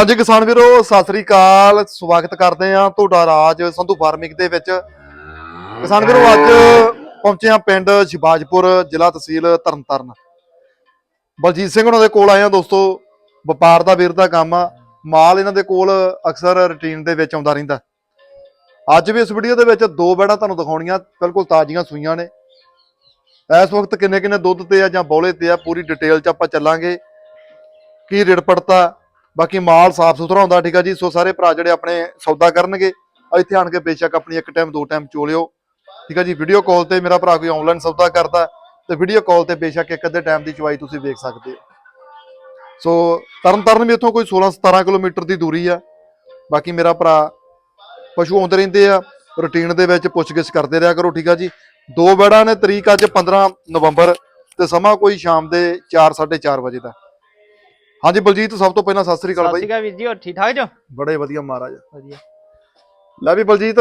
ਅੱਜ ਕਿਸਾਨ ਵੀਰੋ, ਸਤਿ ਸ੍ਰੀ ਅਕਾਲ। ਸਵਾਗਤ ਕਰਦੇ ਆ ਤੁਹਾਡਾ ਰਾਜ ਸੰਧੂ ਫਾਰਮਿੰਗ ਦੇ ਵਿੱਚ। ਕਿਸਾਨ ਵੀਰੋ, ਅੱਜ ਪਹੁੰਚੇ ਆ ਪਿੰਡ ਸ਼ਿਬਾਜਪੁਰ ਜ਼ਿਲ੍ਹਾ ਤਹਿਸੀਲ ਤਰਨਤਾਰਨ। ਬਲਜੀਤ ਸਿੰਘ ਉਹਨਾਂ ਦੇ ਕੋਲ ਆਏ ਆ ਦੋਸਤੋ। ਵਪਾਰ ਦਾ ਵੀਰ ਦਾ ਕੰਮ ਆ। ਮਾਲ ਇਹਨਾਂ ਦੇ ਕੋਲ ਅਕਸਰ ਰੁਟੀਨ ਦੇ ਵਿੱਚ ਆਉਂਦਾ ਰਹਿੰਦਾ। ਅੱਜ ਵੀ ਇਸ ਵੀਡੀਓ ਦੇ ਵਿੱਚ ਦੋ ਬੈੜਾਂ ਤੁਹਾਨੂੰ ਦਿਖਾਉਣੀਆਂ। ਬਿਲਕੁਲ ਤਾਜ਼ੀਆਂ ਸੂਈਆਂ ਨੇ। ਇਸ ਵਕਤ ਕਿੰਨੇ ਕਿੰਨੇ ਦੁੱਧ ਤੇ ਆ ਜਾਂ ਬੋਲੇ ਤੇ ਆ, ਪੂਰੀ ਡਿਟੇਲ 'ਚ ਆਪਾਂ ਚੱਲਾਂਗੇ। ਕੀ ਰੇਟ ਪੜਤਾ ਬਾਕੀ ਮਾਲ ਸਾਫ਼ ਸੁਥਰਾ ਹੁੰਦਾ, ਠੀਕ ਆ ਜੀ? ਸੋ ਸਾਰੇ ਭਰਾ ਜਿਹੜੇ ਆਪਣੇ ਸੌਦਾ ਕਰਨਗੇ ਇੱਥੇ ਆਣ ਕੇ ਬੇਸ਼ੱਕ ਆਪਣੀ ਇੱਕ ਟਾਈਮ, ਦੋ ਟਾਈਮ ਚੋਲਿਓ। ਠੀਕ ਆ ਜੀ? ਵੀਡੀਓ ਕਾਲ ਤੇ ਮੇਰਾ ਭਰਾ ਕੋਈ ਆਨਲਾਈਨ ਸੌਦਾ ਕਰਦਾ, ਤੇ ਵੀਡੀਓ ਕਾਲ ਤੇ ਬੇਸ਼ੱਕ ਇੱਕ ਅੱਧੇ ਟਾਈਮ ਦੀ ਚਵਾਈ ਤੁਸੀਂ ਵੇਖ ਸਕਦੇ ਹੋ। ਸੋ ਤਰਨ ਤਾਰਨ ਵੀ ਇੱਥੋਂ ਕੋਈ 16 17 ਕਿਲੋਮੀਟਰ ਦੀ ਦੂਰੀ ਆ। ਬਾਕੀ ਮੇਰਾ ਭਰਾ ਪਸ਼ੂ ਆਉਂਦੇ ਰਹਿੰਦੇ ਆ, ਰੁਟੀਨ ਦੇ ਵਿੱਚ ਪੁੱਛਗਿੱਛ ਕਰਦੇ ਰਿਹਾ ਕਰੋ, ਠੀਕ ਆ ਜੀ? ਦੋ ਬੈੜਾਂ ਨੇ ਤਰੀਕ ਅੱਜ 15 ਨਵੰਬਰ, ਤੇ ਸਮਾਂ ਕੋਈ ਸ਼ਾਮ ਦੇ 4 4:30 ਵਜੇ ਦਾ। ਹਾਂਜੀ ਬਲਜੀਤ ਸਭ ਤੋਂ ਪਹਿਲਾਂ ਸਤਿ ਸ੍ਰੀ ਅਕਾਲ ਸਤਿ ਬਾਈ ਸ਼੍ਰੀ ਅਕਾਲ ਵੀਰ ਜੀ ਹੋਰ ਠੀਕ ਠਾਕ ਜੋ? ਬੜੇ ਵਧੀਆ ਮਹਾਰਾਜ। ਵਧੀਆ। ਲੈ ਵੀ ਬਲਜੀਤ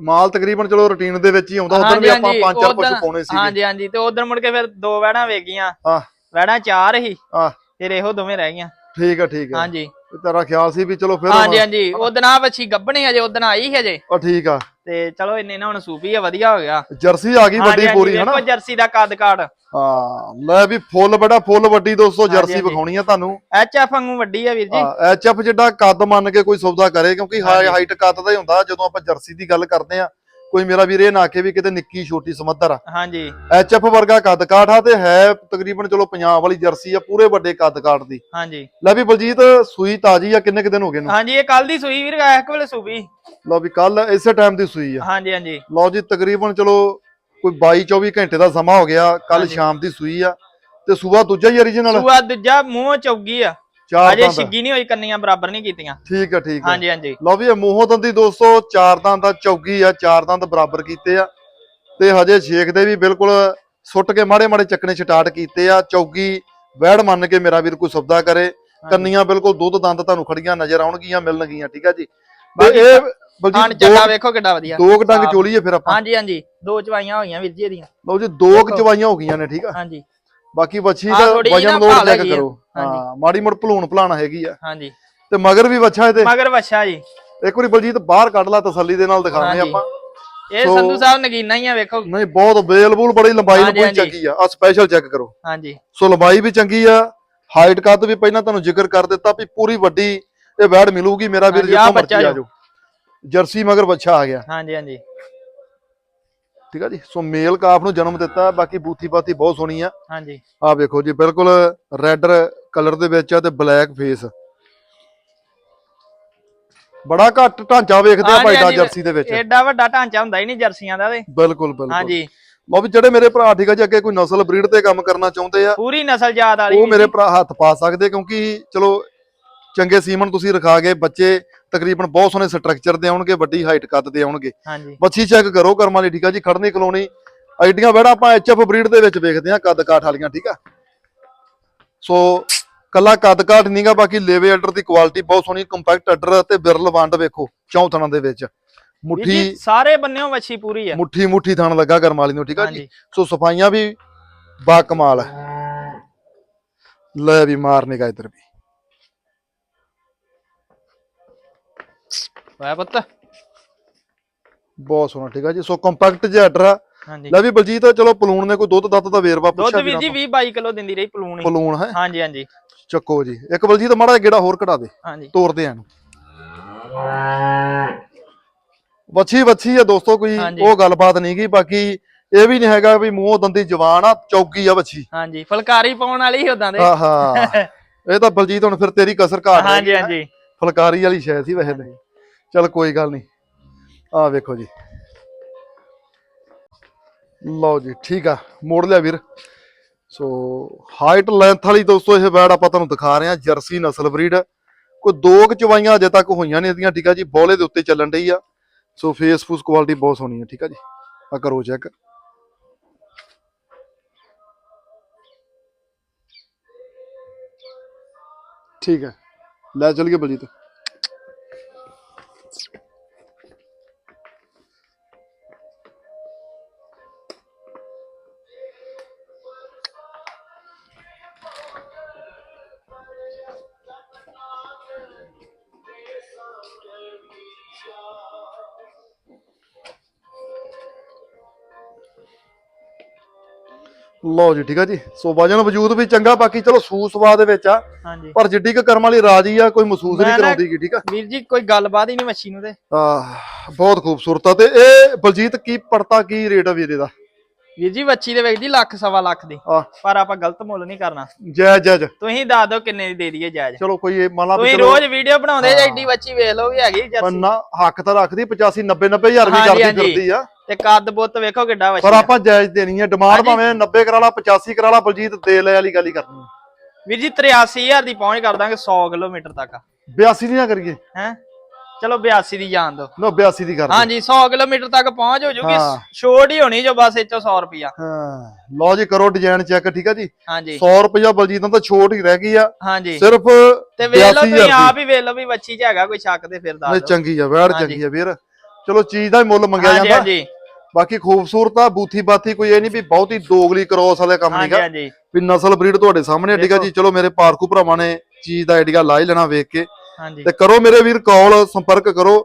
ਮਾਲ ਤਕਰੀਬਨ ਚਲੋ ਰੁਟੀਨ ਦੇ ਵਿੱਚ ਹੀ ਆਉਂਦਾ ਉਧਰ ਵੀ ਆਪਾਂ ਪੰਜ ਚਾਰ ਪਸ਼ੂ ਪਾਉਣੇ ਸੀਗੇ। ਹਾਂਜੀ ਹਾਂਜੀ ਤੇ ਉਧਰ ਮੁੜ ਕੇ ਫਿਰ ਦੋ ਵੈੜਾਂ ਵੇਖ ਗਈਆਂ। ਹਾਂ। ਵੈੜਾਂ ਚਾਰ ਹੀ ਹਾਂ। ਫਿਰ ਇਹੋ ਦੋਵੇਂ ਰਹਿ ਗਈਆਂ। ਠੀਕ ਆ ਠੀਕ ਆ। ਹਾਂਜੀ। ਤੇਰਾ ਖਿਆਲ ਸੀ ਵੀ ਚਲੋ ਫਿਰ ਹਾਂਜੀ ਹਾਂਜੀ ਉਦੋਂ ਆ ਬੱਚੀ ਗੱਬਣੀ ਹਜੇ ਉਦੋਂ ਆਈ ਸੀ ਹਜੇ। ਉਹ ਠੀਕ ਆ। ਤੇ ਚਲੋ ਇੰਨੇ ਨਾ ਹੁਣ ਸੂਪੀ ਆ ਵਧੀਆ ਹੋ ਗਿਆ। ਜਰਸੀ ਆ ਗਈ ਵੱਡੀ ਪੂਰੀ ਹਨਾ? ਵੇਖੋ ਜਰਸੀ ਦਾ ਕੱਦ ਕਾੜ ਹਾਂ ਲੈ ਵੀ ਫੁੱਲ ਬੜਾ ਫੁੱਲ ਵੱਡੀ ਦੋਸਤੋ ਜਰਸੀ। ਵਿਖਾਉਣੀ ਆ ਤੁਹਾਨੂੰ। ਐਚ ਐਫ ਵਾਂਗੂ ਵੱਡੀ ਆ ਵੀਰ ਜੀ। ਐਚ ਐਫ ਜਿੱਡਾ ਕੱਦ ਮੰਨ ਕੇ ਕੋਈ ਸੌਦਾ ਕਰੇ ਕਿਉਂਕਿ। ਹਾਈਟ ਕੱਦ ਦਾ ਹੀ ਹੁੰਦਾ ਜਦੋਂ ਆਪਾਂ ਜਰਸੀ ਦੀ ਗੱਲ ਕਰਦੇ ਆ। ਕੋਈ ਮੇਰਾ ਵੀਰ ਇਹ ਨਾ ਆਖੇ ਵੀ ਕਿਤੇ ਨਿੱਕੀ ਛੋਟੀ ਸਮੱਧਰ ਆ। ਹਾਂਜੀ। ਐਚ ਐਫ ਵਰਗਾ ਕੱਦ ਕਾਠ ਆ ਤੇ ਹੈ ਤਕਰੀਬਨ ਚਲੋ ਪੰਜਾਬ ਵਾਲੀ ਜਰਸੀ ਆ ਪੂਰੇ ਵੱਡੇ ਕੱਦ ਕਾਠ ਦੀ। ਹਾਂਜੀ। ਲੈ ਵੀ ਬਲਜੀਤ ਸੂਈ ਤਾਜੀ ਆ ਕਿੰਨੇ ਕੁ ਦਿਨ ਹੋ ਗਏ ਨੂੰ ਹਾਂਜੀ ਇਹ ਕੱਲ ਦੀ ਸੂਈ ਵੀਰ ਇੱਕ ਵੇਲੇ ਸੂਪੀ ਲਓ ਵੀ ਕੱਲ ਇਸੇ ਟਾਈਮ ਦੀ ਸੂਈ ਆ। ਹਾਂਜੀ ਹਾਂਜੀ। ਲਓ ਜੀ ਤਕਰੀਬਨ ਚਲੋ ਕੋਈ 22 24 ਘੰਟੇ ਦਾ ਸਮਾਂ ਹੋ ਗਿਆ ਕੱਲ। ਸ਼ਾਮ ਦੀ ਸੂਈ ਆ ਤੇ ਸੂਆ ਦੂਜਾ ਹੀ origignal ਸੂਆ ਦੂਜਾ ਮੂੰਹ ਚੌਗੀ ਆ। ਚਾਰ ਅਜੇ ਦੰਦ। ਛਿੱਗੀ ਨਹੀਂ ਹੋਈ ਕੰਨੀਆਂ ਬਰਾਬਰ ਨਹੀਂ ਕੀਤੀਆਂ। ਠੀਕ ਆ ਠੀਕ ਆ। ਹਾਂਜੀ ਹਾਂਜੀ। ਲਓ ਵੀ ਇਹ ਮੂੰਹੋਂ ਦੰਦੀ ਦੋਸਤੋ ਚਾਰ ਦੰਦ ਦਾ ਚੌਗੀ ਆ ਚਾਰ ਦੰਦ ਬਰਾਬਰ ਕੀਤੇ ਆ। ਤੇ ਹਜੇ ਛੇਕ ਦੇ ਵੀ ਬਿਲਕੁਲ ਸੁੱਟ ਕੇ ਮਾੜੇ ਮਾੜੇ ਚੱਕਣੇ ਸਟਾਰਟ ਕੀਤੇ ਆ। ਚੌਗੀ ਵੈੜ ਮੰਨ ਕੇ ਮੇਰਾ ਵੀਰ ਕੋਈ ਸੌਦਾ ਕਰੇ। ਕੰਨੀਆਂ ਬਿਲਕੁਲ ਦੁੱਧ ਦੰਦ ਤੁਹਾਨੂੰ ਖੜੀਆਂ ਨਜ਼ਰ ਆਉਣਗੀਆਂ ਮਿਲਣਗੀਆਂ ਠੀਕ ਆ ਜੀ? ਤੇ ਬਾਕੀ ਇਹ ਹਾਂ ਬਲਜੀਤ ਚੱਡਾ ਦੋ ਵੇਖੋ ਕਿੱਡਾ ਵਧੀਆ। ਦੋ ਕੁ ਡੰਗ। ਚੋਲੀਏ ਫਿਰ ਆਪਾਂ। ਹਾਂਜੀ ਹਾਂਜੀ। ਦੋ ਚਵਾਈਆਂ ਹੋਈਆਂ ਵੀਰ ਜੀ ਇਹਦੀਆਂ। ਲਓ ਜੀ ਦੋ ਕੁ। ਚਵਾਈਆਂ ਹੋ ਗਈਆਂ ਨੇ ਠੀਕ ਆ? ਹਾਂਜੀ। ਬਾਕੀ ਵੱਛੀ ਆਹ ਦਾ ਥੋੜ੍ਹੀ ਜਿਹੀ ਵਜਨ ਨਾ ਲੋਡ ਭਾਲ ਚੈੱਕ ਹੈਗੀ ਆ। ਕਰੋ। ਹਾਂਜੀ। ਹਾਂ ਮਾੜੀ ਮੋੜ ਭਲੂਣ ਭਲਾਣਾ ਹੈਗੀ ਆ। ਹਾਂਜੀ। ਤੇ ਮਗਰ ਵੀ ਵੱਛਾ ਇਹਦੇ? ਮਗਰ ਵੱਛਾ ਜੀ। ਇੱਕ ਵਾਰੀ ਬਲਜੀਤ ਬਾਹਰ ਕੱਢ ਲਾ ਤਸੱਲੀ ਦੇ ਨਾਲ ਦਿਖਾਉਂਦੇ ਹਾਂਜੀ। ਆਪਾਂ। ਇਹ ਸੋ- ਸੰਧੂ ਸਾਹਿਬ ਨਗੀਨਾ ਹੀ ਆ ਵੇਖੋ। ਨਹੀਂ ਬਹੁਤ ਬੇਲਬੂਲ ਬੜੀ ਲੰਬਾਈ ਹਾਂਜੀ, ਲੰਬੂਈ ਹਾਂਜੀ। ਚੰਗੀ ਆ। ਆ ਸਪੈਸ਼ਲ ਚੈੱਕ ਕਰੋ। ਹਾਂਜੀ। ਸੋ ਲੰਬਾਈ ਵੀ ਚੰਗੀ ਆ। ਹਾਈਟ ਕੱਦ ਵੀ ਪਹਿਲਾਂ ਤੁਹਾਨੂੰ ਜ਼ਿਕਰ ਕਰ ਦਿੱਤਾ ਵੀ ਪੂਰੀ ਵੱਡੀ ਇਹ ਵੈੜ ਮਿਲੂਗੀ। ਮੇਰਾ ਵੀਰ ਹਾਂਜੀ, ਆਹ ਜਿੱਥੋਂ ਬੱਚਾ ਮਰਜ਼ੀ ਆ ਜੋ। ਜਾਓ। ਜਰਸੀ ਮਗਰ ਬੱਚਾ ਆ ਗਿਆ। ਹਾਂਜੀ ਹਾਂਜੀ। ਠੀਕ ਆ ਜੀ? ਸੋ ਮੇਲ ਕਾਫ ਨੂੰ ਜਨਮ ਦਿੱਤਾ ਬਾਕੀ ਬੂਥੀ ਬਾਤੀ ਬਹੁਤ ਸੋਹਣੀ ਆ। ਹਾਂਜੀ। ਆ ਵੇਖੋ ਜੀ ਬਿਲਕੁਲ ਰੈੱਡ ਕਲਰ ਦੇ ਵਿੱਚ ਆ ਤੇ ਬਲੈਕ ਫੇਸ। ਬੜਾ ਘੱਟ ਢਾਂਚਾ ਵੇਖਦੇ ਆ ਭਾਈ ਦਾ ਜਰਸੀ ਦੇ ਵਿੱਚ। ਏਡਾ ਵੱਡਾ ਢਾਂਚਾ ਹੁੰਦਾ ਹੀ ਨਹੀਂ ਜਰਸੀਆਂ ਦਾ ਤੇ। ਬਿਲਕੁਲ ਬਿਲਕੁਲ। ਹਾਂਜੀ। ਲਓ ਵੀ ਜਿਹੜੇ ਮੇਰੇ ਭਰਾ ਠੀਕ ਆ ਜੀ ਅੱਗੇ ਕੋਈ ਨਸਲ ਬਰੀਡ ਤੇ ਕੰਮ ਕਰਨਾ ਚਾਹੁੰਦੇ ਆ ਪੂਰੀ ਨਸਲ ਜਾਤ ਵਾਲੀ ਉਹ ਮੇਰੇ। ਭਰਾ ਹੱਥ ਪਾ ਸਕਦੇ ਕਿਉਂਕਿ ਚਲੋ ਚੰਗੇ ਸੀਮਨ ਤੁਸੀਂ ਰਖਾ ਗਏ ਬੱਚੇ ਤਕਰੀਬਨ ਬਹੁਤ ਸੋਹਣੇ ਸਟਰਕਚਰ ਦੇ ਆਉਣਗੇ ਵੱਡੀ ਹਾਈਟ ਕੱਦ ਦੇ ਆਉਣਗੇ। ਹਾਂਜੀ। ਬੱਚੀ ਚੈੱਕ ਕਰੋ ਕਰਮਾਂ ਲਈ ਠੀਕ ਆ ਜੀ? ਖੜਨੀ ਕਲੋਨੀ ਆਈਡੀਆਂ ਵੜਾ ਆਪਾਂ ਐਚਐਫ ਬਰੀਡ ਦੇ ਵਿੱਚ ਵੇਖਦੇ ਆ ਕੱਦ ਕਾਠ ਵਾਲੀਆਂ ਠੀਕ ਆ? ਸੋ ਕੱਲਾ ਕੱਦ ਕਾਠ ਨਹੀਂਗਾ ਬਾਕੀ ਲੇਵੇ ਆਰਡਰ ਦੀ ਕੁਆਲਿਟੀ ਬਹੁਤ ਸੋਹਣੀ ਕੰਪੈਕਟ ਆਰਡਰ ਤੇ ਬਿਰਲ ਵੰਡ ਵੇਖੋ ਚੌਥਣਾ ਦੇ ਵਿੱਚ। ਮੁੱਠੀ ਸਾਰੇ ਬੰਨਿਓ ਵੱਛੀ ਪੂਰੀ ਆ। ਮੁੱਠੀ ਮੁੱਠੀ ਥਣ ਲੱਗਾ ਕਰਮ ਵਾਲੀ ਨੂੰ ਠੀਕ ਆ ਜੀ? ਸੋ ਸਫਾਈਆਂ ਵੀ ਬਾ ਕਮਾਲ ਹੈ ਲੈ ਵੀ ਮਾਰਨੇ ਕਾ ਇਧਰ ਵੀ। ਵਾਹ ਪੁੱਤ। ਬਹੁਤ ਸੋਹਣਾ ਠੀਕ ਆ ਜੀ। ਸੋ ਕੰਪੈਕਟ ਜਿਹਾ ਆਰਡਰ ਆ। ਹਾਂਜੀ। ਲੈ ਵੀ ਬਲਜੀਤ ਚਲੋ ਪਲੂਣ ਨੇ ਕੋਈ ਦੁੱਧ ਦੱਤ ਦਾ ਵੇਰਵਾ ਦੁੱਧ ਪੁੱਛਿਆ ਵੀਰ ਵੀ ਜੀ 20 22 ਕਿਲੋ ਦਿੰਦੀ ਰਹੀ ਪਲੂਣੀ ਪਲੂਣ ਹੈ? ਹਾਂਜੀ ਹਾਂਜੀ। ਚੱਕੋ ਜੀ। ਇੱਕ ਬਲਜੀਤ ਮਾੜਾ ਜਿਹਾ ਗੇੜਾ ਹੋਰ ਕਢਾ ਦੇ। ਹਾਂਜੀ। ਤੋਰਦੇ ਆਂ ਵੱਛੀ ਵੱਛੀ ਆ ਦੋਸਤੋ ਕੋਈ ਹਾਂਜੀ। ਉਹ ਗੱਲਬਾਤ ਨਹੀਂ ਗਈ। ਬਾਕੀ ਇਹ ਵੀ ਨਹੀਂ ਹੈਗਾ ਵੀ ਮੂੰਹ ਦੰਦੀ ਜਵਾਨ ਆ ਚੌਕੀ ਆ ਵੱਛੀ। ਹਾਂਜੀ ਫੁਲਕਾਰੀ ਪਾਉਣ ਵਾਲੀ ਹੀ ਉਦਾਂ ਦੇ। ਆਹਾ। ਇਹ ਤਾਂ ਬਲਜੀਤ ਹੁਣ ਫਿਰ ਤੇਰੀ ਕਸਰ ਘਾਟ ਹਾਂਜੀ ਹੈ। ਹਾਂਜੀ। ਫੁਲਕਾਰੀ ਵਾਲੀ ਸ਼ੈ ਸੀ ਵੈਸੇ ਤੇ। ਚਲ ਕੋਈ ਗੱਲ ਨਹੀਂ। ਆ ਵੇਖੋ ਜੀ। ਲਓ ਜੀ, ਠੀਕ ਆ। ਮੋੜ ਲਿਆ ਵੀਰ। ਸੋ ਹਾਈਟ ਲੈਂਥ ਵਾਲੀ ਦੋਸਤੋ, ਇਹ ਬੈਡ ਆਪਾਂ ਤੁਹਾਨੂੰ ਦਿਖਾ ਰਹੇ ਹਾਂ, ਜਰਸੀ ਨਸਲ ਬਰੀਡ। ਕੋਈ ਦੋ ਕੁ ਚਵਾਈਆਂ ਅਜੇ ਤੱਕ ਹੋਈਆਂ ਨੇ ਇਹਦੀਆਂ, ਠੀਕ ਆ ਜੀ। ਬੋਲੇ ਦੇ ਉੱਤੇ ਚੱਲਣ ਡਈ ਆ। ਸੋ ਫੇਸ ਫੂਸ ਕੁਆਲਿਟੀ ਬਹੁਤ ਸੋਹਣੀ ਹੈ ਠੀਕ ਆ ਜੀ। ਆ ਕਰੋ ਚੈੱਕ ਠੀਕ ਹੈ ਲੈ ਚਲੀਏ ਬਲਜੀਤ। ਲਓ ਜੀ ਠੀਕ ਆ ਜੀ। ਸੋ ਵਜਨ ਵਜੂਦ ਵੀ ਚੰਗਾ ਬਾਕੀ ਚਲੋ ਸੂ ਸਵਾਦ ਦੇ ਵਿੱਚ ਆ। ਹਾਂਜੀ। ਪਰ ਜਿੱਡੀ ਕੁ ਕਰਮ ਵਾਲੀ ਰਾਜੀ ਆ ਕੋਈ ਮਹਿਸੂਸ ਨਹੀਂ ਕਰਾਉਂਦੀ ਗੀ ਠੀਕ ਆ। ਵੀਰ ਜੀ ਕੋਈ ਗੱਲਬਾਤ ਹੀ ਨਹੀਂ ਮੱਛੀ ਨੂੰ ਤੇ। ਆਹ, ਬਹੁਤ ਖੂਬਸੂਰਤ ਆ। ਤੇ ਇਹ ਬਲਜੀਤ ਕੀ ਪੜਤਾ ਕੀ ਰੇਟ ਆ ਵੀਰੇ ਦਾ ਵੀਰ ਜੀ ਵੱਛੀ ਦੇ ਵੇਚ ਦੀ ਲੱਖ ਸਵਾ ਲੱਖ ਦੀ। ਆ ਪਰ ਆਪਾਂ ਗਲਤ ਮੁੱਲ ਨਹੀਂ ਕਰਨਾ। ਜੈ ਜੈ ਜੈ। ਤੁਸੀਂ ਦੱਸ ਦਿਓ ਕਿੰਨੇ ਦੀ ਦੇ ਦਈਏ ਜਾਇਜ਼ ਚਲੋ ਕੋਈ ਇਹ ਮੰਨ ਲਾ ਵੀ ਤੁਸੀਂ ਚਲੋ ਰੋਜ਼ ਵੀਡੀਓ ਬਣਾਉਂਦੇ ਜੇ ਐਡੀ ਵੱਛੀ ਵੇਖ ਲਓ ਵੀ ਹੈਗੀ ਜਰਸੀ। ਪੰਨਾ ਹੱਕ ਤਾਂ ਰੱਖਦੀ 85 90 90 ਹਜ਼ਾਰ ਵੀ ਹਾਂਜੀ, ਕਰਦੀ ਹਾਂਜੀ। ਫਿਰਦੀ ਆ। ਤੇ ਕੱਦ ਬੁੱਤ ਵੇਖੋ ਕਿੱਡਾ ਵੱਛੀ। ਪਰ। ਆਪਾਂ ਜਾਇਜ਼ ਦੇਣੀ ਹੈ। ਡਿਮਾਂਡ। ਭਾਵੇਂ 90 ਕਰਾ ਲਾ 85 ਕਰਾ ਲਾ ਬਲਜੀਤ ਦੇ ਲੈ ਵਾਲੀ ਗੱਲ ਹੀ ਕਰਨੀ। ਵੀਰ ਜੀ 83000 ਦੀ ਪਹੁੰਚ ਕਰ ਦਾਂਗੇ 100 ਕਿਲੋਮੀਟਰ ਤੱਕ। 82 ਨਹੀਂ ਨਾ ਕਰੀਏ? ਹੈ? ਚਲੋ 82 ਦੀ ਜਾਣ ਦਿਓ। ਨਾ 82 ਦੀ ਕਰ ਦੇ ਹਾਂਜੀ 100 ਕਿਲੋਮੀਟਰ ਤੱਕ ਪਹੁੰਚ ਹੋ ਜੂਗੀ। ਛੋਟ ਹੀ ਹੋਣੀ ਜੋ ਬਸ ਇੱਚੋ 100 ਰੁਪਿਆ ਹਾਂ। ਲਓ ਜੀ ਕਰੋ ਡਿਜ਼ਾਈਨ ਚੈੱਕ ਠੀਕ ਆ ਜੀ? ਹਾਂਜੀ। 100 ਰੁਪਇਆ ਬਲਜੀਤ ਨੂੰ ਤਾਂ ਛੋਟ ਹੀ ਰਹਿ ਗਈ ਆ। ਹਾਂਜੀ। ਸਿਰਫ ਤੇ ਵੇਖ ਲਓ 82,000 ਤੁਸੀਂ ਦੀ। ਆਪ ਹੀ ਵੇਖ ਲਓ ਵੀ ਵੱਛੀ 'ਚ ਹੈਗਾ ਕੋਈ ਸ਼ੱਕ ਤੇ ਫਿਰ ਦੱਸ ਚੰਗੀ ਆ ਵੈੜ। ਚੰਗੀ ਆ ਵੀਰ। ਚਲੋ ਚੀਜ਼ ਦਾ ਮੁੱਲ ਮੰਗਿਆ ਜਾਂਦਾ। ਹਾਂਜੀ। ਬਾਕੀ ਖੂਬਸੂਰਤ ਆ ਬੂਥੀ ਬਾਥੀ ਕੋਈ ਇਹ ਨਹੀਂ ਵੀ ਬਹੁਤੀ ਦੋਗਲੀ ਕ੍ਰੋਸ ਵਾਲੇ ਕੰਮ ਨਹੀਂਗਾ ਵੀ ਨਸਲ ਬਰੀਡ ਤੁਹਾਡੇ ਸਾਹਮਣੇ ਠੀਕ ਆ ਜੀ। ਚਲੋ ਮੇਰੇ ਪਾਰਕੂ ਭਰਾਵਾਂ ਨੇ ਚੀਜ਼ ਦਾ ਆਈਡੀਆ ਲਾ ਹੀ ਲੈਣਾ ਵੇਖ ਕੇ। ਤੇ ਕਰੋ ਮੇਰੇ ਵੀਰ ਕਾਲ ਸੰਪਰਕ ਕਰੋ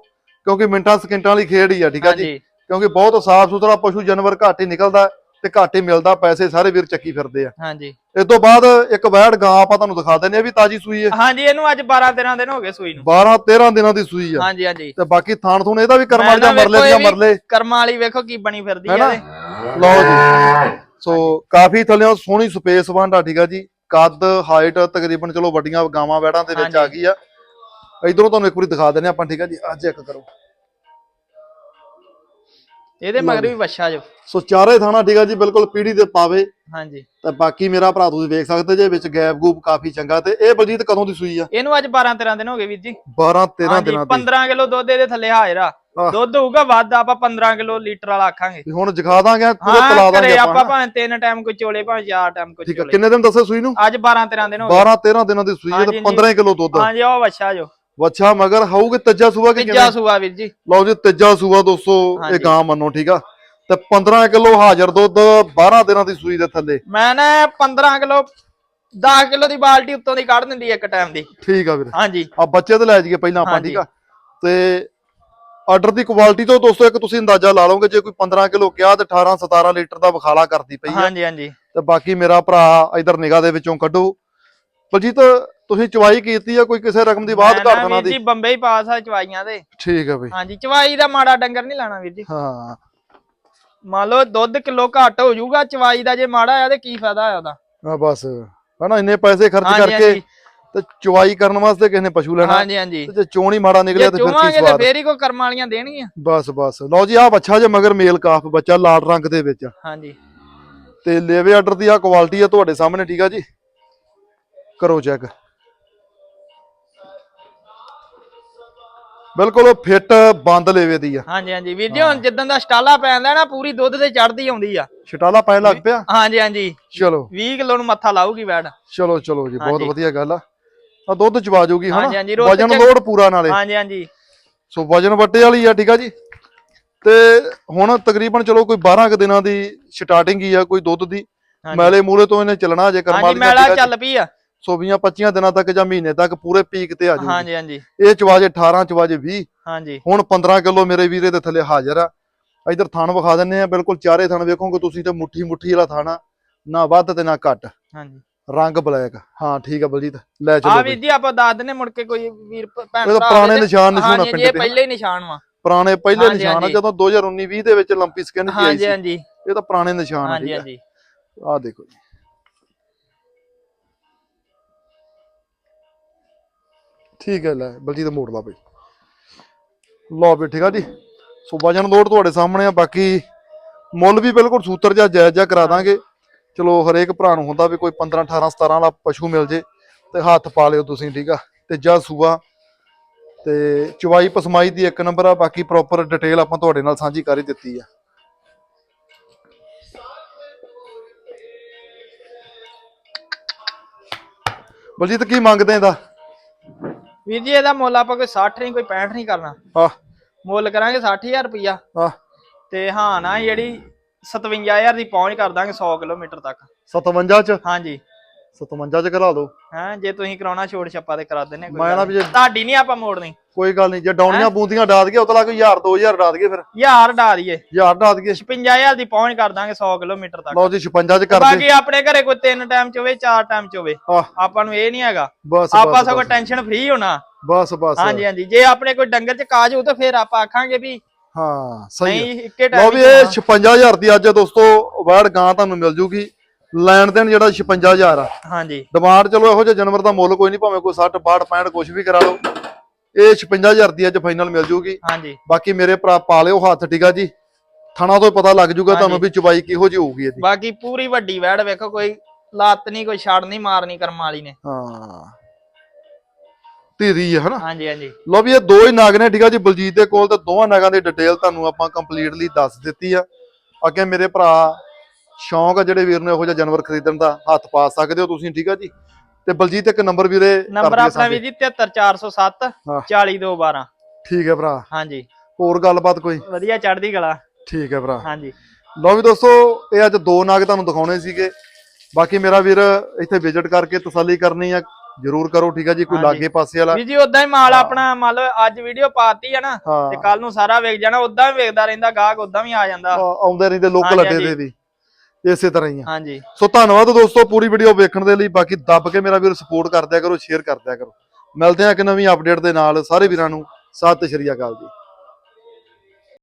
ਕਿਉਂਕਿ ਮਿੰਟਾਂ ਸਕਿੰਟਾਂ ਵਾਲੀ ਖੇਡ ਹੀ ਆ ਠੀਕ ਆ ਜੀ। ਕਿਉਂਕਿ ਬਹੁਤ ਸਾਫ਼ ਸੁਥਰਾ ਪਸ਼ੂ ਜਾਨਵਰ ਘੱਟ ਹੀ ਨਿਕਲਦਾ। ਤੇ ਘੱਟ ਮਿਲਦਾ ਪੈਸੇ ਸਾਰੇ ਵੀਰ ਚੱਕੀ ਫਿਰਦੇ ਆ। ਹਾਂਜੀ। ਇਸ ਤੋਂ ਬਾਅਦ ਇੱਕ ਵੈੜ ਗਾਂ ਆਪਾਂ ਤੁਹਾਨੂੰ ਦਿਖਾ ਦਿੰਨੇ ਆ ਵੀ ਤਾਜੀ ਸੂਈ ਹੈ। ਹਾਂਜੀ ਇਹਨੂੰ ਅੱਜ 12 13 ਦਿਨ ਹੋ ਗਏ ਸੂਈ ਨੂੰ। 12 13 ਦਿਨਾਂ ਦੀ ਸੂਈ ਆ। ਹਾਂਜੀ ਹਾਂਜੀ। ਤੇ ਬਾਕੀ ਥਾਣ ਥੂਣ ਇਹਦਾ ਵੀ ਕਰਮਾਂ ਮੈਂ ਜਾਂ ਮਰਲੇ ਦੀਆਂ ਮਰਲੇ। ਕਰਮਾਂ ਵਾਲੀ ਵੇਖੋ ਕੀ ਬਣੀ ਫਿਰਦੀ ਆ ਇਹਦੇ। ਲਓ ਜੀ। ਸੋ ਕਾਫੀ ਥੱਲਿਓਂ ਸੋਹਣੀ ਸਪੇਸ ਵੰਡਾ ਠੀਕ ਆ ਜੀ। ਕੱਦ ਹਾਈਟ ਤਕਰੀਬਨ ਚਲੋ ਵੱਡੀਆਂ ਗਾਵਾਂ ਵੈੜਾਂ ਦੇ ਵਿੱਚ ਆ। ਗਈ ਆ। ਇਧਰੋਂ ਤੁਹਾਨੂੰ ਇੱਕ ਵਾਰੀ ਦਿਖਾ ਦਿੰਨੇ ਆਪਾਂ ਠੀਕ ਆ ਜੀ। ਅੱਜ ਇੱਕ ਕਰੋ। ਇਹਦੇ ਮਗਰ ਵੀ ਵੱਛਾ ਜੋ। ਸੋ ਚਾਰੇ ਥਾਣਾ ਠੀਕ ਆ ਜੀ ਬਿਲਕੁਲ ਪੀੜੀ ਦੇ ਪਾਵੇ। ਹਾਂਜੀ। ਤੇ ਬਾਕੀ ਮੇਰਾ ਭਰਾ ਤੁਸੀਂ ਵੇਖ ਸਕਦੇ ਜੇ ਵਿੱਚ ਗੈਪ ਗੂਪ ਕਾਫੀ ਚੰਗਾ ਤੇ ਇਹ ਬਲਜੀਤ ਕਦੋਂ ਦੀ ਸੂਈ ਆ? ਇਹਨੂੰ ਅੱਜ 12 13 ਦਿਨ ਹੋ ਗਏ ਵੀਰ ਜੀ। 12 13 ਹਾਂਜੀ ਦਿਨਾਂ ਦੀ। 15 ਕਿਲੋ ਦੁੱਧ ਇਹਦੇ ਥੱਲੇ ਹਾਜ਼ਰ ਆ। ਦੁੱਧ ਹੋਊਗਾ ਵੱਧ ਆਪਾਂ 15 ਕਿਲੋ ਲੀਟਰ ਵਾਲਾ ਆਖਾਂਗੇ। ਹੁਣ ਦਿਖਾ ਦਾਂਗੇ ਪੂਰੇ ਪਲਾ ਦਾਂਗੇ ਆਪਾਂ। ਭਾਵੇਂ ਤਿੰਨ ਟਾਈਮ ਕੋਈ ਚੋਲੇ ਭਾਵੇਂ ਚਾਰ ਟਾਈਮ ਕੋਈ ਠੀਕ ਆ ਚੋਲੇ। ਕਿੰਨੇ ਦਿਨ ਦੱਸੇ ਸੂਈ ਨੂੰ? ਅੱਜ 12 13 ਦਿਨ ਹੋ ਗਏ। 12 13 ਦਿਨਾਂ ਦੀ ਸੂਈ ਹੈ ਤੇ ਹਾਂਜੀ। 15 ਕਿਲੋ ਦੁੱਧ। ਹਾਂਜੀ ਉਹ ਵੱਛਾ ਜੋ। ਵੱਛਾ ਮਗਰ ਹੋਊਗੇ ਤੱਜਾ ਸੂਆ ਕਿ ਤੀਜਾ ਸੂਆ ਵੀਰ ਜੀ। ਲਓ ਜੀ ਤੀਜਾ ਸੂਆ ਦੋਸਤੋ ਇਹ। ਗਾਂ ਮੰਨੋ ਠੀਕ ਆ? ਤੇ 15 ਕਿਲੋ ਹਾਜ਼ਰ ਦੁੱਧ 12 ਦਿਨਾਂ ਦੀ ਸੂਈ ਦੇ ਥੱਲੇ। ਮੈਂ ਨਾ 15 ਕਿਲੋ 10 ਕਿਲੋ ਦੀ ਬਾਲਟੀ ਉੱਤੋਂ ਦੀ ਕੱਢ ਦਿੰਦੀ ਇੱਕ ਟਾਈਮ ਦੀ। ਠੀਕ ਆ ਵੀਰ। ਹਾਂਜੀ। ਆ ਬੱਚੇ ਤੇ ਲੈ ਜਾਈਏ ਪਹਿਲਾਂ ਆਪਾਂ। ਠੀਕ ਆ? ਤੇ ਆਰਡਰ ਦੀ ਕੁਆਲਿਟੀ ਤੋਂ ਦੋਸਤੋ ਇੱਕ ਤੁਸੀਂ ਅੰਦਾਜ਼ਾ ਲਾ ਲਓਗੇ ਜੇ ਕੋਈ 15 ਕਿਲੋ ਕਿਹਾ ਤੇ 18 17 ਲੀਟਰ ਦਾ ਵਿਖਾਲਾ ਕਰਦੀ ਪਈ ਆ। ਹਾਂਜੀ ਹਾਂਜੀ। ਤੇ ਬਾਕੀ ਮੇਰਾ ਭਰਾ ਇਧਰ ਨਿਗਾਹ ਦੇ ਵਿੱਚੋਂ ਕੱਢੋ। ਬਲਜੀਤ ਤੁਸੀਂ ਚਵਾਈ ਕੀਤੀ ਆ ਕੋਈ ਕਿਸੇ ਰਕਮ ਦੀ ਬਾਤ ਨਾ ਵੀਰ ਦੀ? ਜੀ ਬੰਬਈ ਪਾਸ ਆ ਚਵਾਈਆਂ ਦੇ। ਠੀਕ ਆ ਬਈ। ਹਾਂਜੀ ਚਵਾਈ ਦਾ ਮਾੜਾ ਡੰਗਰ ਨਹੀਂ ਲਾਣਾ ਵੀਰ ਜੀ। ਹਾਂ। ਮੰਨ ਲਓ ਦੁੱਧ ਕਿਲੋ ਘੱਟ ਹੋ ਜਾਊਗਾ ਚਵਾਈ ਦਾ ਜੇ ਮਾੜਾ ਆ ਤੇ ਕੀ ਫਾਇਦਾ ਆ ਉਹਦਾ? ਆ ਬਸ। ਹਨਾ ਇੰਨੇ ਪੈਸੇ ਖਰਚ ਕਰਕੇ। ਤੇ ਚਵਾਈ ਕਰਨ ਵਾਸਤੇ ਕਿਸੇ ਨੇ ਪਸ਼ੂ ਲੈਣਾ। ਹਾਂਜੀ ਹਾਂਜੀ। ਤੇ ਜੇ ਚੋਣ ਹੀ ਮਾੜਾ ਨਿਕਲਿਆ ਤੇ ਫਿਰ ਕੀ ਚੁਵਾਂਗੇ ਸਵਾਦ ਫੇਰ ਹੀ ਕੋ ਕਰਮ ਵਾਲੀਆਂ ਦੇਣਗੀਆਂ। ਬਸ ਬਸ। ਲਓ ਜੀ ਆਹ ਬੱਚਾ ਜੇ ਮਗਰ ਮੇਲ ਕਾਫ ਬੱਚਾ ਲਾਲ ਰੰਗ ਦੇ ਵਿੱਚ। ਆ। ਹਾਂਜੀ। ਤੇ ਲੇਵੇ ਆਰਡਰ ਦੀ ਆ ਕੁਆਲਿਟੀ ਆ ਤੁਹਾਡੇ ਸਾਹਮਣੇ ਠੀਕ ਆ ਜੀ? ਕਰੋ ਚੈੱਕ। ਬਿਲਕੁਲ ਉਹ ਫਿੱਟ ਬੰਦ ਲੇਵੇ ਦੀ ਆ। ਹਾਂਜੀ ਹਾਂਜੀ। ਵੀਰ ਜੀ ਹੁਣ ਜਿੱਦਾਂ ਦਾ ਸਟਾਲਾ ਪੈਂਦਾ ਨਾ ਪੂਰੀ ਦੁੱਧ ਤੇ ਚੜਦੀ ਆਉਂਦੀ ਆ। ਛਟਾਲਾ ਪੈਣ ਲੱਗ ਪਿਆ? ਹਾਂਜੀ ਹਾਂਜੀ। ਚਲੋ। 20 ਕਿਲੋ ਨੂੰ ਮੱਥਾ ਲਾਊਗੀ ਵੈੜ ਚਲੋ ਚਲੋ ਜੀ ਬਹੁਤ। ਵਧੀਆ ਗੱਲ ਆ। ਆ ਦੁੱਧ ਚਵਾ ਹਾਂਜੀ, ਹਨਾ ਵਜਨ ਲੋਡ ਪੂਰਾ ਨਾਲੇ। ਹਾਂਜੀ ਹਾਂਜੀ। ਸੋ ਵਜਨ ਵੱਟੇ ਵਾਲੀ ਆ ਠੀਕ ਆ ਜੀ? ਤੇ ਹੁਣ ਤਕਰੀਬਨ ਚਲੋ ਕੋਈ 12 ਕੁ ਦਿਨਾਂ ਦੀ ਸਟਾਰਟਿੰਗ ਹੀ ਆ ਕੋਈ ਦੁੱਧ ਦੀ। ਮੈਲੇ ਮੂਲੇ ਤੋਂ ਇਹਨੇ ਚੱਲਣਾ ਜੇ ਕਰਮਾਂ ਹਾਂਜੀ ਮੈਲਾ ਚੱਲ ਪਈ ਆ। ਸੋ 20 25 ਦਿਨਾਂ ਤੱਕ ਜਾਂ ਮਹੀਨੇ ਤੱਕ ਪੂਰੇ ਪੀਕ ਤੇ ਆ ਜਾਊਗੀ। ਹਾਂਜੀ ਹਾਂਜੀ। ਇਹ ਚਵਾਜੇ 18 ਚਵਾਜੇ 20 ਹਾਂਜੀ। ਹੁਣ 15 ਕਿਲੋ ਮੇਰੇ ਵੀਰੇ ਦੇ ਥੱਲੇ ਹਾਜ਼ਰ ਆ। ਇਧਰ ਥਣ ਵਿਖਾ ਦਿੰਨੇ ਆ ਬਿਲਕੁਲ ਚਾਰੇ ਥਣ ਵੇਖੋਗੇ ਤੁਸੀਂ ਤੇ ਮੁੱਠੀ ਮੁੱਠੀ ਵਾਲਾ ਥਾਣਾ ਨਾ ਵੱਧ ਤੇ ਨਾ ਘੱਟ। ਹਾਂਜੀ। ਰੰਗ ਬਲੈਕ। ਹਾਂ ਠੀਕ ਆ ਬਲਜੀਤ। ਲੈ ਆ ਚਲੋ ਵੀਰ ਬਈ। ਜੀ ਆਪਾਂ ਦੱਸ ਦਿੰਨੇ ਮੁੜ ਕੇ ਕੋਈ ਵੀਰ ਭੈਣ ਇਹ ਭਰਾ ਪੁਰਾਣੇ ਨਿਸ਼ਾਨ ਨਿਸ਼ੂਨ ਆ ਹਾਂਜੀ ਪਿੰਡ ਇਹ ਤੇ ਪਹਿਲੇ ਹੀ ਨਿਸ਼ਾਨ ਵਾ। ਪੁਰਾਣੇ ਪਹਿਲੇ ਨਿਸ਼ਾਨ ਆ। ਜਦੋਂ 2019 20 ਦੇ ਵਿੱਚ ਲੰਪੀ ਸਕਿਨ ਦੀ ਆਈ ਹਾਂਜੀ ਸੀ। ਹਾਂਜੀ ਇਹ ਤਾਂ ਪੁਰਾਣੇ ਨਿਸ਼ਾਨ ਆ ਠੀਕ ਹਾਂਜੀ। ਆ ਆਹ ਦੇਖੋ ਜੀ। ਠੀਕ ਹੈ ਲੈ ਬਲਜੀਤ ਮੋੜ ਲਾ ਬਈ। ਲਓ ਵੀ ਠੀਕ ਆ ਜੀ। ਸੋ ਵਜਨ ਲੋਡ ਤੁਹਾਡੇ ਸਾਹਮਣੇ ਆ, ਬਾਕੀ ਮੁੱਲ ਵੀ ਬਿਲਕੁਲ ਸੂਤਰ ਜਿਹਾ, ਜਾਇਜ਼ ਜਿਹਾ ਕਰਾ ਦਾਂਗੇ। ਚਲੋ, ਹਰੇਕ ਭਰਾ ਨੂੰ ਹੁੰਦਾ ਵੀ ਕੋਈ 15 18 17 ਵਾਲਾ ਪਸ਼ੂ ਮਿਲ ਜੇ, ਤੇ ਹੱਥ ਪਾ ਲਿਓ ਤੁਸੀਂ, ਠੀਕ ਆ। ਤੇ ਜਾ ਸੂਆ ਤੇ ਚਵਾਈ ਪਸਮਾਈ ਦੀ ਇੱਕ ਨੰਬਰ ਆ, ਬਾਕੀ ਪ੍ਰੋਪਰ ਡਿਟੇਲ ਆਪਾਂ ਤੁਹਾਡੇ ਨਾਲ ਸਾਂਝੀ ਕਰ ਹੀ ਦਿੱਤੀ ਆ। ਬਲਜੀਤ, ਕੀ ਮੰਗਦੇ ਇਹਦਾ? ਵੀਰ ਜੀ ਇਹਦਾ ਮੁੱਲ ਆਪਾਂ ਕੋਈ 60 ਨਹੀਂ ਕੋਈ 65 ਨਹੀਂ ਕਰਨਾ। ਆਹ। ਮੁੱਲ ਕਰਾਂਗੇ 60000 ਰੁਪਇਆ ਆਹ। ਤੇ ਹਾਂ ਨਾ ਜਿਹੜੀ 57000 ਦੀ ਪਹੁੰਚ ਕਰ ਦਾਂਗੇ 100 ਕਿਲੋਮੀਟਰ ਤੱਕ। 57 ਚ? ਹਾਂਜੀ। 57 ਚ ਕਰਾ ਦਿਓ ਹਾਂ ਜੇ ਤੁਸੀਂ ਕਰਾਉਣਾ ਛੋੜ ਛੱਪਾ ਤੇ ਕਰਾ ਦਿੰਨੇ ਕੋਈ ਮੈਂ ਨਾ ਵੀ ਜੇ ਨਹੀਂ। ਤੁਹਾਡੀ ਨਹੀਂ ਆਪਾਂ ਮੋੜਨੀ। ਕੋਈ ਗੱਲ ਨਹੀਂ ਜੇ ਡਾਉਣੀਆਂ ਬੂੰਦੀਆਂ ਡਾ ਦਈਏ ਉਹ ਤਾਂ ਲਾ ਕੋਈ 1000 2000 ਡਾ ਦਈਏ ਫਿਰ। ਯਾਰ ਡਾ ਦਈਏ। 1000 ਡਾ ਦਈਏ। 55000 ਦੀ ਪਹੁੰਚ ਕਰ ਦਾਂਗੇ 100 ਕਿਲੋਮੀਟਰ ਤੱਕ। ਲਓ ਜੀ 56 ਚ ਕਰ ਦੇ। ਬਾਕੀ ਆਪਣੇ ਘਰੇ ਕੋਈ ਤਿੰਨ ਟਾਈਮ ਚ ਹੋਵੇ ਚਾਰ ਟਾਈਮ ਚ ਹੋਵੇ। ਆਹ। ਆਪਾਂ ਨੂੰ ਇਹ ਨਹੀਂ ਹੈਗਾ। ਬਸ ਆਪਾਂ ਬਸ। ਸਗੋਂ ਟੈਨਸ਼ਨ ਫ੍ਰੀ ਹੋਣਾ। ਬਸ ਬਸ। ਹਾਂਜੀ ਹਾਂਜੀ। ਜੇ ਆਪਣੇ ਕੋਈ ਡੰਗਰ ਚ ਕਾਜ ਹੋ ਤਾਂ ਫਿਰ ਆਪਾਂ ਆਖਾਂਗੇ ਵੀ ਹਾਂ ਸਹੀ ਹੈ। ਨਹੀਂ ਇੱਕੇ ਲਓ ਟਾਈਮ ਵੀ ਇਹ 56000 ਦੀ ਅੱਜ ਦੋਸਤੋ ਵੈੜ ਗਾਂ ਤੁਹਾਨੂੰ ਮਿਲ ਜੂਗੀ। ਲੈਣ ਦੇਣ ਜਿਹੜਾ 56000 ਆ। ਹਾਂਜੀ। ਡਿਮਾਂਡ ਚਲੋ ਇਹੋ ਜਿਹੇ ਜਾਨਵਰ ਦਾ ਮੁੱਲ ਕੋਈ ਨਹੀਂ ਭਾਵੇਂ ਕੋਈ 60 62 65 ਕੁਝ ਵੀ ਕਰਾ ਲਓ। ਇਹ 56000 ਦੀ ਅੱਜ ਫਾਈਨਲ ਮਿਲ ਜੂਗੀ। ਹਾਂਜੀ। ਬਾਕੀ ਮੇਰੇ ਭਰਾ ਪਾ ਲਿਓ ਹੱਥ ਠੀਕ ਆ ਜੀ। ਥਣਾ ਤੋਂ ਪਤਾ ਲੱਗ ਜੂਗਾ ਤੁਹਾਨੂੰ ਵੀ ਚੁਬਾਈ ਕਿਹੋ ਜਿਹੀ ਹੋਊਗੀ ਇਹਦੀ। ਬਾਕੀ ਪੂਰੀ ਵੱਡੀ ਵੈੜ ਵੇਖੋ ਕੋਈ ਲੱਤ ਨਹੀਂ ਕੋਈ ਛੜ ਨਹੀਂ ਮਾਰਨੀ ਕਰਮ ਵਾਲੀ ਨੇ। ਹਾਂ। ਧੀਰੀ ਹੈ ਹਨਾ? ਹਾਂਜੀ ਹਾਂਜੀ। ਲੋ ਵੀ ਇਹ ਦੋ ਹੀ ਨਾਗ ਨੇ ਠੀਕ ਆ ਜੀ। ਬਲਜੀਤ ਦੇ ਕੋਲ ਤੇ ਦੋਵਾਂ ਨਾਗਾਂ ਦੀ ਡਿਟੇਲ ਤੁਹਾਨੂੰ ਆਪਾਂ ਕੰਪਲੀਟਲੀ ਦੱਸ ਦਿੱਤੀ ਆ। ਅੱਗੇ ਮੇਰੇ ਭਰਾ ਸ਼ੌਂਕ ਆ ਜਿਹੜੇ ਵੀਰ ਨੇ ਇਹੋ ਜਿਹਾ ਜਾਨਵਰ ਖਰੀਦਣ ਦਾ ਹੱਥ ਪਾ ਸਕਦੇ ਹੋ ਤੁਸੀਂ ਠੀਕ ਆ ਜੀ? ਤੇ ਬਲਜੀਤ ਇੱਕ ਨੰਬਰ ਵੀਰੇ ਨੰਬਰ ਆਪਣਾ ਸਾਡੇ। ਵੀ ਜੀ 73407 ਹਾਂ। 40212 ਠੀਕ ਹੈ ਭਰਾ। ਹਾਂਜੀ। ਹੋਰ ਗੱਲਬਾਤ ਕੋਈ? ਵਧੀਆ ਚੜਦੀ ਗਲਾ ਠੀਕ ਹੈ ਭਰਾ। ਹਾਂਜੀ। ਲਓ ਵੀ ਦੋਸਤੋ ਇਹ ਅੱਜ ਦੋ ਨਾਗ ਤੁਹਾਨੂੰ ਦਿਖਾਉਣੇ ਸੀਗੇ। ਬਾਕੀ ਮੇਰਾ ਵੀਰ ਇੱਥੇ ਵਿਜ਼ਿਟ ਕਰਕੇ ਤਸੱਲੀ ਕਰਨੀ ਆ ਜਰੂਰ ਕਰੋ ਠੀਕ ਆ ਜੀ? ਕੋਈ। ਲਾਗੇ ਪਾਸੇ ਵਾਲਾ। ਵੀ ਜੀ ਉਦਾਂ ਹੀ ਮਾਲ ਆਪਣਾ ਮੰਨ ਲਓ ਅੱਜ ਵੀਡੀਓ ਪਾਤੀ ਆ ਨਾ ਤੇ ਕੱਲ ਨੂੰ ਸਾਰਾ ਵੇਖ ਜਾਣਾ ਉਦਾਂ ਵੀ ਵੇਖਦਾ ਰਹਿੰਦਾ ਗਾਹਕ ਉਦਾਂ ਵੀ ਆ ਜਾਂਦਾ। ਆਉਂਦੇ ਰਹਿੰਦੇ ਲੋਕਲ ਅੱਡੇ ਦੇ ਵੀ। ਇਸੇ ਤਰ੍ਹਾਂ ਹੀ ਆ। ਹਾਂਜੀ। ਸੋ ਧੰਨਵਾਦ ਦੋਸਤੋ ਪੂਰੀ ਵੀਡੀਓ ਵੇਖਣ ਦੇ ਲਈ। ਬਾਕੀ ਦੱਬ ਕੇ ਮੇਰਾ ਵੀਰ ਸਪੋਰਟ ਕਰਦਿਆ ਕਰੋ ਸ਼ੇਅਰ ਕਰਦਿਆ ਕਰੋ। ਮਿਲਦੇ ਆ ਇੱਕ ਨਵੀਂ ਅਪਡੇਟ ਦੇ ਨਾਲ। ਸਾਰੇ ਵੀਰਾਂ ਨੂੰ ਸਤਿ ਸ਼੍ਰੀ ਅਕਾਲ ਜੀ।